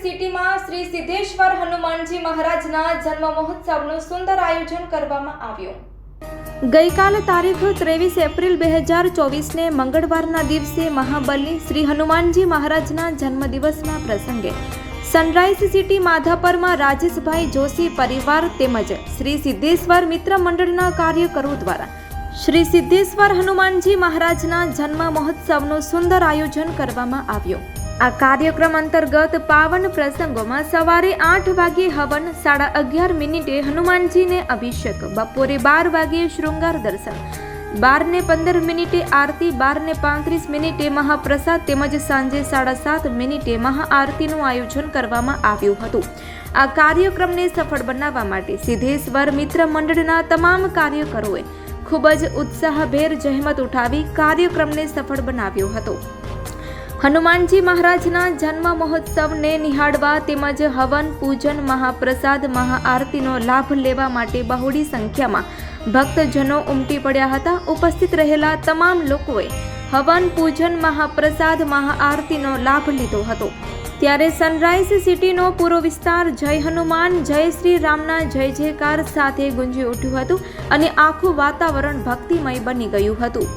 સિટીમાં શ્રી સિદ્ધેશ્વર હનુમાનજી મહારાજના જન્મ મહોત્સવનું સુંદર આયોજન કરવામાં આવ્યું. ગઈકાલે તારીખ ત્રેવીસ એપ્રિલ બે હજાર ચોવીસને મંગળવારના દિવસે મહાબલી શ્રી હનુમાનજી મહારાજના જન્મદિવસના પ્રસંગે સનરાઈઝ સિટી માધાપરમાં રાજેશભાઈ જોશી પરિવાર તેમજ શ્રી સિદ્ધેશ્વર મિત્ર મંડળના કાર્યકરો દ્વારા શ્રી સિદ્ધેશ્વર હનુમાનજી મહારાજના જન્મ મહોત્સવનું સુંદર આયોજન કરવામાં આવ્યું. આ કાર્યક્રમ અંતર્ગત પાવન પ્રસંગોમાં સવારે આઠ વાગ્યે હવન સાડા અગિયાર મિનિટે હનુમાનજીને અભિષેક, બપોરે બાર વાગ્યે શૃંગાર દર્શન, બારને પંદર મિનિટે આરતી, બારને પાંત્રીસ મિનિટે મહાપ્રસાદ તેમજ સાંજે સાડા સાત મિનિટે મહાઆરતીનું આયોજન કરવામાં આવ્યું હતું. આ કાર્યક્રમને સફળ બનાવવા માટે સિદ્ધેશ્વર મિત્ર મંડળના તમામ કાર્યકરોએ ખૂબ જ ઉત્સાહભેર જહેમત ઉઠાવી કાર્યક્રમને સફળ બનાવ્યો હતો. હનુમાનજી મહારાજના જન્મ મહોત્સવને નિહાળવા તેમજ હવન પૂજન મહાપ્રસાદ મહાઆરતીનો લાભ લેવા માટે બહોળી સંખ્યામાં ભક્તજનો ઉમટી પડ્યા હતા. ઉપસ્થિત રહેલા તમામ લોકોએ હવન પૂજન મહાપ્રસાદ મહાઆરતીનો લાભ લીધો હતો. ત્યારે સનરાઈઝ સિટીનો પૂરો વિસ્તાર જય હનુમાન, જય શ્રી રામના જય જયકાર સાથે ગુંજી ઉઠ્યું હતું અને આખું વાતાવરણ ભક્તિમય બની ગયું હતું.